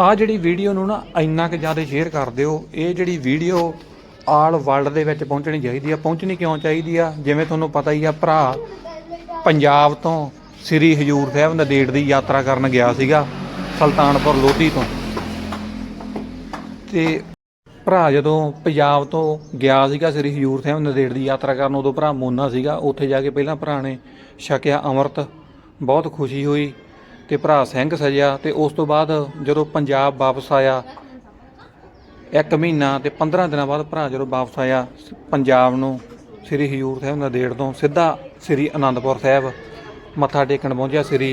ਆ ਜਿਹੜੀ ਵੀਡੀਓ ਨੂੰ ਨਾ ਇੰਨਾ ਕਿ ਜ਼ਿਆਦਾ ਸ਼ੇਅਰ ਕਰ ਦਿਓ, ਇਹ ਜਿਹੜੀ ਵੀਡੀਓ ਆਲ ਵਰਲਡ ਦੇ ਵਿੱਚ ਪਹੁੰਚਣੀ ਚਾਹੀਦੀ ਆ। ਪਹੁੰਚਣੀ ਕਿਉਂ ਚਾਹੀਦੀ ਆ? ਜਿਵੇਂ ਤੁਹਾਨੂੰ ਪਤਾ ਹੀ ਆ, ਭਰਾ ਪੰਜਾਬ ਤੋਂ ਸ੍ਰੀ ਹਜੂਰ ਸਾਹਿਬ ਨਦੇੜ ਦੀ ਯਾਤਰਾ ਕਰਨ ਗਿਆ ਸੀਗਾ, ਸੁਲਤਾਨਪੁਰ ਲੋਧੀ ਤੋਂ। ਤੇ ਭਰਾ ਜਦੋਂ ਪੰਜਾਬ ਤੋਂ ਗਿਆ ਸੀਗਾ ਸ੍ਰੀ ਹਜੂਰ ਸਾਹਿਬ ਨਦੇੜ ਦੀ ਯਾਤਰਾ ਕਰਨ, ਉਦੋਂ ਭਰਾ ਮੋਨਾ ਸੀਗਾ। ਉੱਥੇ ਜਾ ਕੇ ਪਹਿਲਾਂ ਭਰਾ ਨੇ ਛਕਿਆ ਅੰਮ੍ਰਿਤ। ਬਹੁਤ ਖੁਸ਼ੀ ਹੋਈ। ਤੇ ਭਰਾ ਸਿੰਘ ਸਜਿਆ ਤੇ ਉਸ ਤੋਂ ਬਾਅਦ ਜਦੋਂ ਪੰਜਾਬ ਵਾਪਸ ਆਇਆ, ਇੱਕ ਮਹੀਨਾ ਤੇ 15 ਦਿਨਾਂ ਬਾਅਦ ਭਰਾ ਜਦੋਂ ਵਾਪਸ ਆਇਆ, ਪੰਜਾਬ ਨੂੰ ਸ੍ਰੀ ਹਜੂਰ ਸਾਹਿਬ ਨਦੇੜ ਤੋਂ ਸਿੱਧਾ ਸ੍ਰੀ ਅਨੰਦਪੁਰ ਸਾਹਿਬ ਮੱਥਾ ਟੇਕਣ ਪਹੁੰਚਿਆ ਸ੍ਰੀ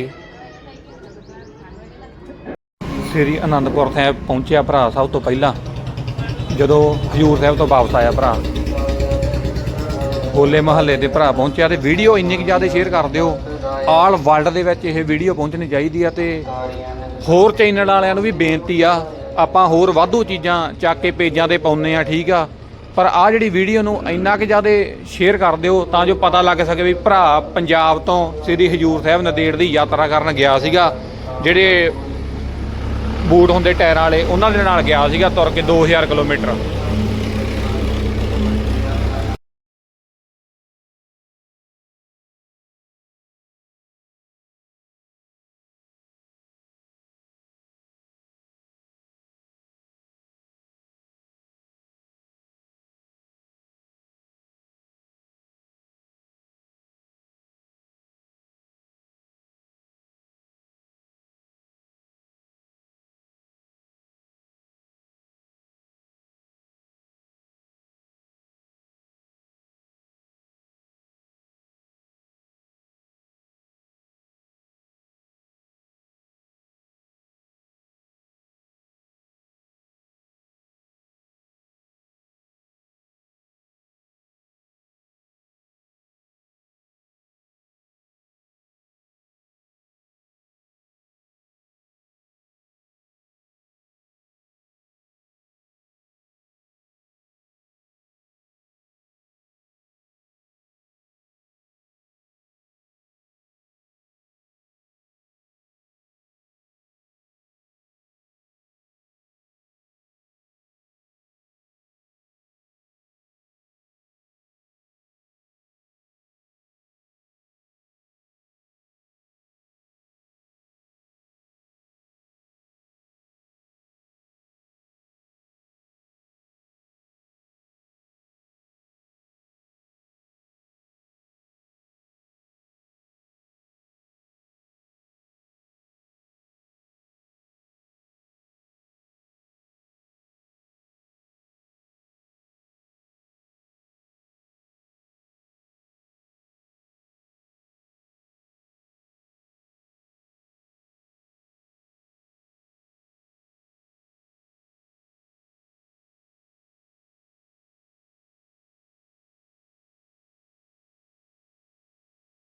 ਸ੍ਰੀ ਅਨੰਦਪੁਰ ਸਾਹਿਬ ਪਹੁੰਚਿਆ ਭਰਾ ਸਭ ਤੋਂ ਪਹਿਲਾਂ, ਜਦੋਂ ਹਜੂਰ ਸਾਹਿਬ ਤੋਂ ਵਾਪਸ ਆਇਆ ਭਰਾ। ਹੋਲੇ ਮਹੱਲੇ ਦੇ ਭਰਾ ਪਹੁੰਚਿਆ ਤੇ ਵੀਡੀਓ ਇੰਨੀ ਕੁ ਜ਼ਿਆਦਾ ਸ਼ੇਅਰ ਕਰ ਦਿਓ। ਆਲ ਵਰਲਡ ਦੇ ਵਿੱਚ ਇਹ ਵੀਡੀਓ ਪਹੁੰਚਣੀ ਚਾਹੀਦੀ ਆ ਤੇ ਹੋਰ ਚੈਨਲ ਵਾਲਿਆਂ ਨੂੰ ਵੀ ਬੇਨਤੀ ਆ, ਆਪਾਂ ਹੋਰ ਵਾਧੂ ਚੀਜ਼ਾਂ ਚੱਕ ਕੇ ਪੇਜਾਂ ਤੇ ਪਾਉਂਦੇ ਆ, ਠੀਕ ਆ। ਪਰ ਆ ਜਿਹੜੀ ਵੀਡੀਓ ਨੂੰ ਇੰਨਾ ਕੁ ਜ਼ਿਆਦਾ ਸ਼ੇਅਰ ਕਰ ਦਿਓ ਤਾਂ ਜੋ ਪਤਾ ਲੱਗ ਸਕੇ ਵੀ ਭਰਾ ਪੰਜਾਬ ਤੋਂ ਸ੍ਰੀ ਹਜੂਰ ਸਾਹਿਬ ਨਦੇੜ ਦੀ ਯਾਤਰਾ ਕਰਨ ਗਿਆ ਸੀਗਾ। ਜਿਹੜੇ ਬੂਟ ਹੁੰਦੇ ਟਾਇਰਾਂ ਵਾਲੇ, ਉਹਨਾਂ ਦੇ ਨਾਲ ਗਿਆ ਸੀਗਾ ਤੁਰ ਕੇ 2000 ਕਿਲੋਮੀਟਰ।